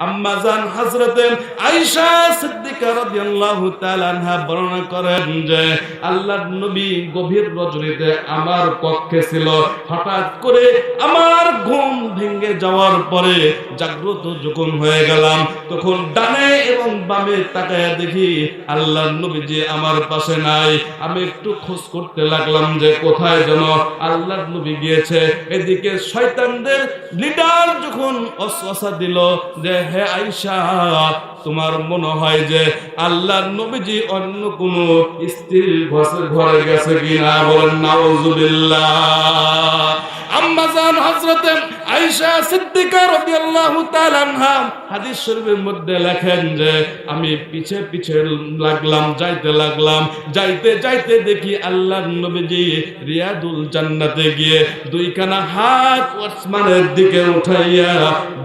আমার ছিল। হঠাৎ করে আমার ঘুম ভেঙে যাওয়ার পরে জাগ্রত যখন হয়ে গেলাম, তখন ডানে এবং বামে তাকায় দেখি আল্লাহর নবী যে আমার পাশে নাই। আমি একটু খোঁজ করতে লাগলাম যে কোথায় যেন আল্লাহর নবী গিয়েছে। এদিকে শয়তানদের লিডার যখন অসওয়াসা দিল যে হে আইসা তোমার মনে হয় যে আল্লাহ নবীজি অন্য কোন স্ত্রীর ঘরে গেছে কিনা? বলেন, নাউজুবিল্লাহ। আম্মাজান হযরতে আয়েশা সিদ্দিকা রাদিয়াল্লাহু তাআলা আনহা হাদিস শরীফের মধ্যে লেখেন যে, আমি পিছে পিছে লাগলাম, যাইতে লাগলাম, যাইতে যাইতে দেখি আল্লাহর নবীজি রিয়াদুল জান্নাতে গিয়ে দুইখানা হাত আসমানের দিকে উঠাইয়া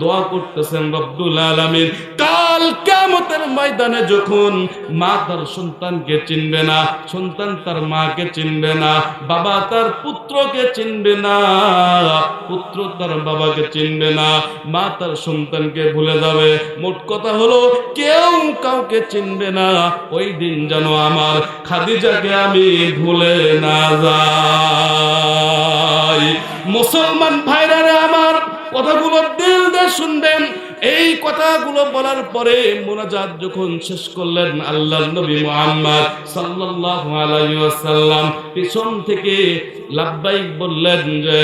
দোয়া করতেছেন রব্বুল আলামিন। কাল কিয়ামতের ময়দানে যখন মা তার সন্তানকে চিনবে না, সন্তান তার মাকে চিনবে না, বাবা তার পুত্রকে চিনবে না, পুত্র তার বাবাকে চিনবে না, মা তার সন্তানকে ভুলে যাবে। মোট কথা হলো, কেউ কাউকে চিনবে না। ওই দিন যেন আমার খাদিজাকে আমি ভুলে না যাই। মুসলমান ভাইরা আমার কথাগুলো দিল দিয়ে শুনবেন। কথাগুলো বলার পরে মোনাজাত যখন শেষ করলেন আল্লাহ নবী মুহাম্মদ সাল্লাল্লাহু আলাইহি ওয়াসাল্লাম পিছন থেকে লাব্বাইক বললেন যে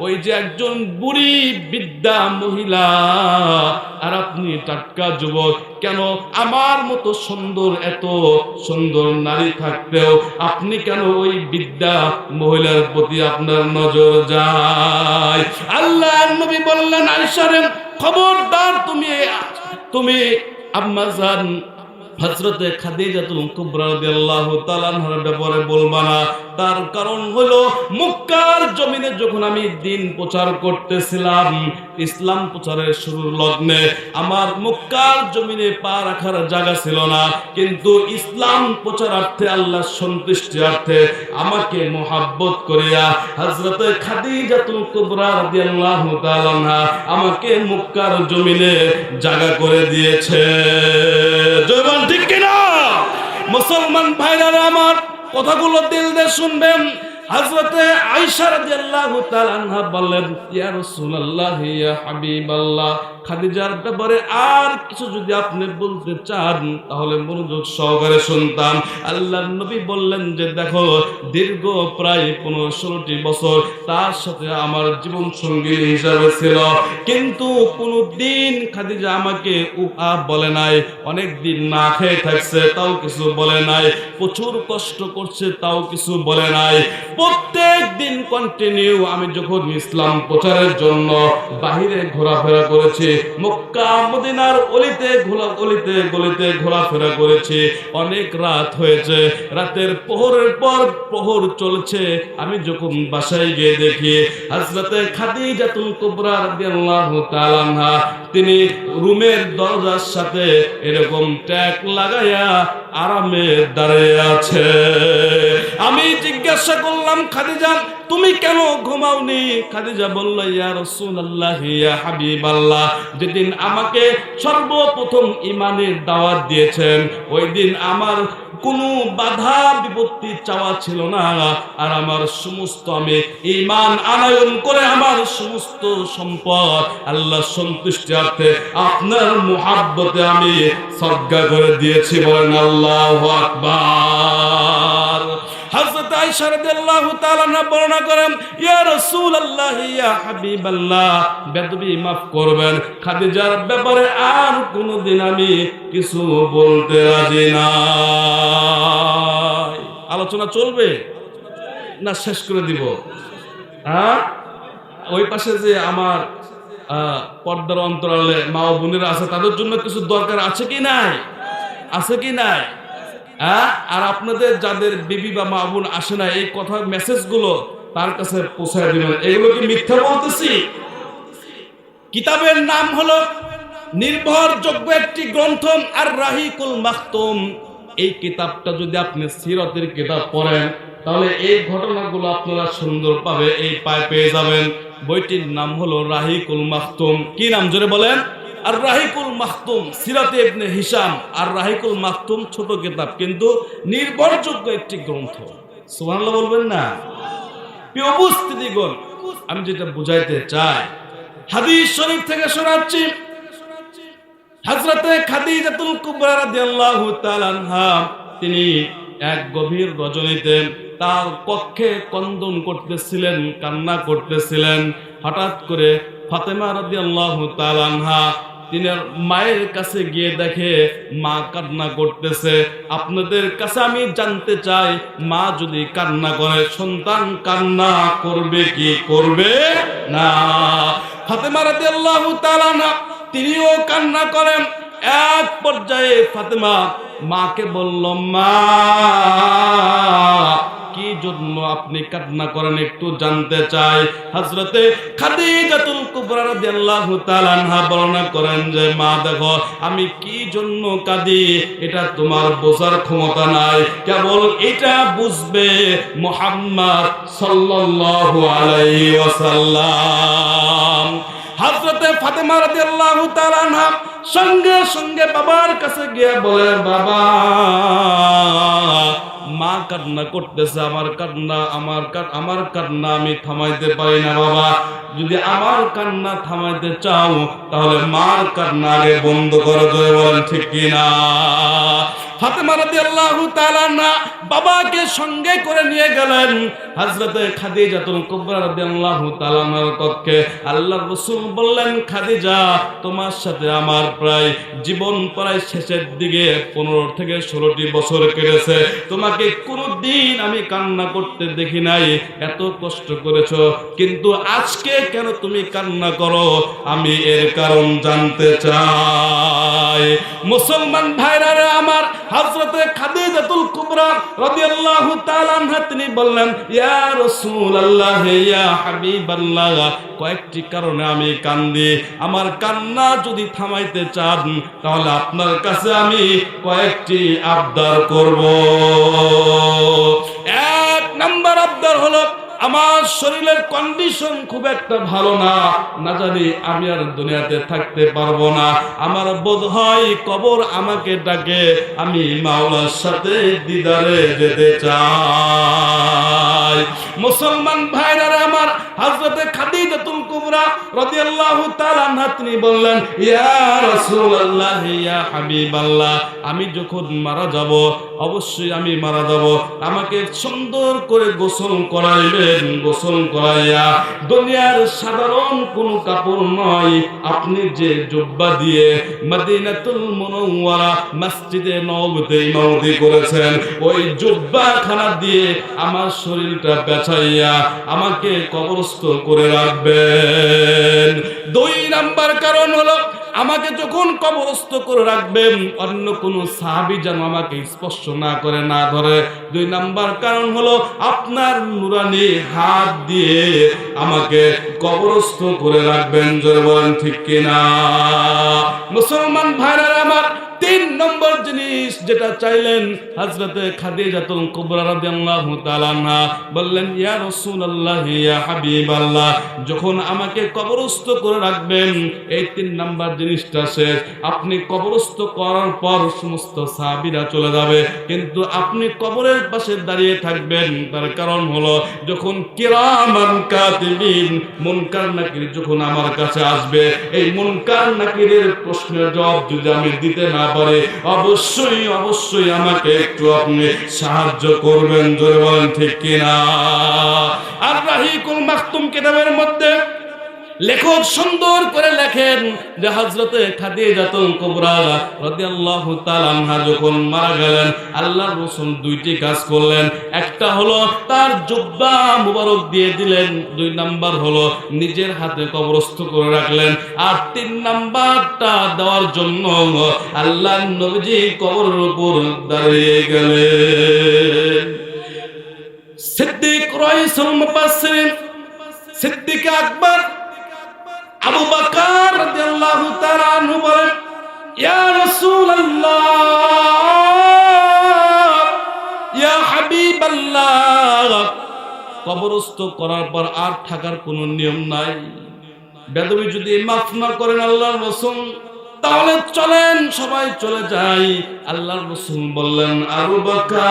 ওই যে একজন বিদ্যা মহিলা, আর আপনি কেন আমার মতো সুন্দর, এত সুন্দর নারী থাকতেও আপনি কেন ওই বিদ্যা মহিলার প্রতি আপনার নজর যায়? আল্লাহ নবী বললেন আয়েশারে খবরদার তুমি তুমি আম্মা জান হজরতে খাদিজাতুল তাআলা আনহার ব্যাপারে বলবা না। তার কারণ হলো, মক্কার জমিনে যখন আমি দিন প্রচার করতেছিলাম, ইসলাম প্রচারের শুরুর লগ্নে আমার মক্কার জমিনে পা রাখার জায়গা ছিল না। কিন্তু ইসলাম প্রচারার্থে আল্লাহ সন্তুষ্টিয়ার্থে আমাকে মোহাব্বত করিয়া হযরতে খাদিজাতুল কুবরা রাদিয়াল্লাহু তাআলা আমাকে মক্কার জমিনে জায়গা করে দিয়েছে। জয়বান ঠিক কিনা? মুসলমান ভাইরা আমার কথাগুলো দিল দিয়ে শুনবেন। হযরতে আয়েশা রাদিয়াল্লাহু তাআলা বললেন, ইয়া রাসূলুল্লাহ, ইয়া হাবিবাল্লাহ। খাদিজার ব্যাপারে আর কিছু যদি আপনি বলতে চান, তাহলে মনোযোগ সহকারে শুনতাম। আল্লাহর নবী বললেন যে, দেখো, দীর্ঘ প্রায় পনেরো ষোলোটি বছর তার সাথে আমার জীবন সঙ্গী হিসাবে ছিল। কিন্তু কোনো দিন খাদিজা আমাকে উহা বলে নাই, অনেক দিন না খেয়ে থাকছে, তাও কিছু বলে নাই, প্রচুর কষ্ট করছে, তাও কিছু বলে নাই। প্রত্যেক দিন কন্টিনিউ আমি যখন ইসলাম প্রচারের জন্য বাহিরে ঘোরাফেরা করেছি মক্কা মদিনার অলিতে ঘোলা অলিতে গলিতে ঘোরাফেরা করেছি। অনেক রাত হয়েছে। রাতের প্রহরের পর প্রহর চলছে। আমি যখন বাসায় গিয়ে দেখি হাজরাতে খাদিজাতুল কুবরা রাদিয়াল্লাহু তাআলা তিনি রুমের দরজার সাথে এরকম ট্যাগ লাগাইয়া আরামে দাঁড়িয়ে আছে। আমি জিজ্ঞাসা করলাম, খাদিজা, তুমি কেন ঘুমাওনি? খাদিজা বলল, ইয়া রাসূলুল্লাহ, ইয়া হাবিবাল্লাহ। যেদিন আমাকে সর্বপ্রথম ইমানের দাওয়াত দিয়েছেন, ওই দিন আমার কোনো বাধা বিপত্তি চাওয়া ছিল না। আর আমার সমস্ত আমি ইমান আনায়ন করে আমার সমস্ত সম্পদ আল্লাহ সন্তুষ্টি অর্থে আপনার মুহাব্বতে আমি সজ্ঞা করে দিয়েছি বলেন আল্লাহ আকবার। ব্যাপারে আর আমি কিছু বলতে রাজি নাই। আলোচনা চলবে? না, শেষ করে দিব। হ্যাঁ? ওই পাশে যে আমার পর্দার অন্তরালে মা বোনেরা আছে, তাদের জন্য কিছু দরকার আছে কি নাই? আছে কি নাই? আর আপনাদের যাদের বিবি বা মা বোন আসে না, এই কথা মেসেজগুলো তার কাছে পৌঁছায় দিবেন। এগুলো কি মিথ্যা বলতেছি? কিতাবের নাম হলো নির্ভরযোগ্য একটি গ্রন্থ, আর রাহিকুল মাখতুম। এই কিতাবটা যদি আপনি সিরতের কিতাব পড়েন, তাহলে এই ঘটনাগুলো আপনারা সুন্দরভাবে এই পায়ে পেয়ে যাবেন। বইটির নাম হলো রাহিকুল মাহতুম কি নাম? জোরে বলেন। আর রাহিকুল মাহতুম সিরাতে ইবনে হিসাম আর রাহিকুল মাহতুম ছোট কিতাব, কিন্তু নির্ভরযোগ্য একটি গ্রন্থ। সুবহানাল্লাহ বলবেন না? উপস্থিতিগণ, আমি যেটা বুঝাইতে চাই, হাদিস শরীফ থেকে শোনাচ্ছি। হযরতে খাদিজাতুল কুবরা রাদিয়াল্লাহু তাআলা আনহা, তিনি এক গভীর রজনীতে তার কক্ষে কন্দন করতেছিলেন, কান্না করতেছিলেন। হঠাৎ করে ফাতেমা রাদিয়াল্লাহু তাআলা আনহা তিনি মায়ের কাছে গিয়ে দেখে মা কান্না করতেছে। আপনাদের কাছে আমি জানতে চাই, মা যদি কান্না করে, সন্তান কান্না করবে কি করবে না? ফাতেমা রাদিয়াল্লাহু তাআলা না তিনিও কান্না করেন। এক পর্যায়ে ফাতেমা মাকে বলল, মা জন্য আপনি কান্না করেন, একটু জানতে চাই। হযরতে খাদিজাতুল কুবরা রাদিয়াল্লাহু তাআলা আনহা বর্ণনা করেন যে, মা, দেখো, আমি কি জন্য কাঁদি? এটা তোমার বোঝার ক্ষমতা নাই। কেবল এটা বুঝবে মুহাম্মদ সাল্লাল্লাহু আলাইহি ওয়াসাল্লাম। ফাতেমা রাদিয়াল্লাহু তাআলা সঙ্গে সঙ্গে বাবার কাছে গিয়ে বলে, বাবা মা কান্না করতেছে, আমার কান্না, আমার আমার কান্না আমি থামাইতে পারি না বাবা। যদি আমার কান্না থামাইতে চাও, তাহলে মার কান্না আগে বন্ধ করে বলেন, ঠিক কিনা? ফাতেমা বাবাকে সঙ্গে করে নিয়ে গেলেন। হযরতে খাদিজাতুল কুবরা রাদিয়াল্লাহু কক্ষে আল্লাহর রাসূল বললেন, খাদিজা, তোমার সাথে আমার প্রায় জীবন প্রায় শেষের দিকে পনেরো থেকে ষোলোটি বছর কেটেছে। তোমাকে কোনোদিন আমি কান্না করতে দেখি নাই। এত কষ্ট করেছ। কিন্তু আজকে কেন তুমি কান্না করো? আমি এর কারণ জানতে চাই। মুসলমান ভাইরারে আমার হযরতে খাদিজাতুল কুবরা রাদিয়াল্লাহু তাআলা আনহা তিনি বললেন, ইয়া রাসূলুল্লাহ, ইয়া হাবিবাল্লাহ, কয়েকটি কারণে আমি কান্দি। আমার কান্না যদি থামাইতে চান, তাহলে আপনার কাছে আমি কয়েকটি আবদার করব। এক নাম্বার আবদার হলো আমার শরীরের কন্ডিশন খুব একটা ভালো না। না জানি আমি আর দুনিয়াতে থাকতে পারব না। আমার বোধ হয় কবর আমাকে ডাকে, আমি মাওলার সাথে দিদারে যেতে চাই। মুসলমান ভাইরা আমার হযরতে আমি যখন মারা যাব, অবশ্যই আমি মারা যাব। আমাকে সুন্দর করে গোসল করাইবেন, গোসল করাইয়া। দুনিয়ার সাধারণ কোন কাপড় নয়। আপনি যে জুব্বা দিয়ে মদিনাতুল মুনাওয়ারা মসজিদে নববীতে ইমামতি করেছেন, ওই জুব্বা খানা দিয়ে আমার শরীরটা বেছাইয়া আমাকে কবরস্থ করে রাখবেন। দুই নাম্বার কারণ হলো, আমাকে যখন কবরস্থ করে রাখবেন, অন্য কোন সাহাবি যেন আমাকে স্পর্শ না করে, না ধরে। দুই নাম্বার কারণ হলো, আপনার নুরানি হাত দিয়ে আমাকে কবরস্থ করে রাখবেন। জোরে বলেন, ঠিক কিনা? মুসলমান ভাইরা আমার তিন নম্বর জিনিস যেটা চাইলেন হযরতে খাদিজাতুল কুবরা রাদিয়াল্লাহু তাআলা আনহা বললেন, ইয়া রাসূলুল্লাহ, ইয়া হাবিবাল্লাহ, যখন আমাকে কবরস্থ করে রাখবেন, এই তিন নাম্বার জিনিসটা শেষ। আপনি কবরস্থ করার পর সমস্ত সাহাবীরা চলে যাবে, কিন্তু আপনি কবরের পাশে দাঁড়িয়ে থাকবেন। তার কারণ হলো, যখন কিরামান কাতিবিন, মুনকার নাকির যখন আমার কাছে আসবে, এই মুনকার নাকিরের প্রশ্নের জবাব যদি আমি দিতে না পারি অবশ্যই অবশ্যই আমাকে একটু আপনি সাহায্য করবেন, জোরে বলেন ঠিক কিনা? আর রাহিকুল মাকতুম কিতাবের মধ্যে লেখক সুন্দর করে লেখেন যে হজরতে খাদিজাতুল কুবরা যখন মারা গেলেন, আল্লাহর দুইটি কাজ করলেন। একটা হলো তার জুব্বা মুবারক দিয়ে দিলেন, দুই নাম্বার হলো নিজের হাতে কবরস্থ করে রাখলেন, আর তিন নাম্বারটা দেওয়ার জন্য আল্লাহ নবীজি কবরের উপর দাঁড়িয়ে গেলেন। সিদ্দিক রাইসুল মুফাসসিরিন। সিদ্দিক আকবর আবু বকর রাদিয়াল্লাহু তাআলা আনহু বলেন, ইয়া রাসূলুল্লাহ, ইয়া হাবিবাল্লাহ। কবরস্থ করার পর আর থাকার কোনো নিয়ম নাই। বেদবি যদি মাফ না করেন আল্লাহর রাসূল, তাহলে চলেন, সবাই চলে যাই। আল্লাহর রাসূল বললেন, আবু বকর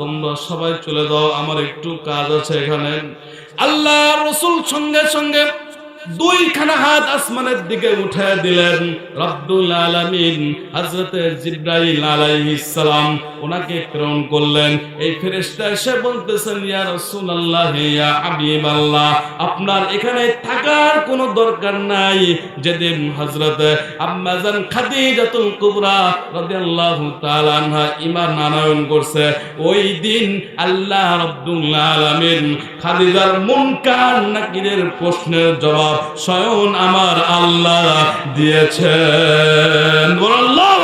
তোমরা সবাই চলে যাও আমার একটু কাজ আছে এখানে। আল্লাহ রসুল সঙ্গে সঙ্গে দুইখানা হাত আসমানের দিকে উঠে দিলেন। রব্দুল আলামিন জিব্রাইল আলাইহিস সালাম ওনাকে প্রেরণ করলেন। এই এসে বলতেছেন, ইয়া ইয়া হাবিবাল্লাহ, আপনার এখানে থাকার কোনো দরকার নাই। যেদিন হযরত আম্মাজান খাদিজাতুল কুবরা করছে, ওই দিন আল্লাহ রাব্বুল আলামিন খাদিজার মুনকার নাকিরের প্রশ্নের জবাব স্বয়ং আমার আল্লাহ দিয়েছেন। আল্লাহ আল্লাহু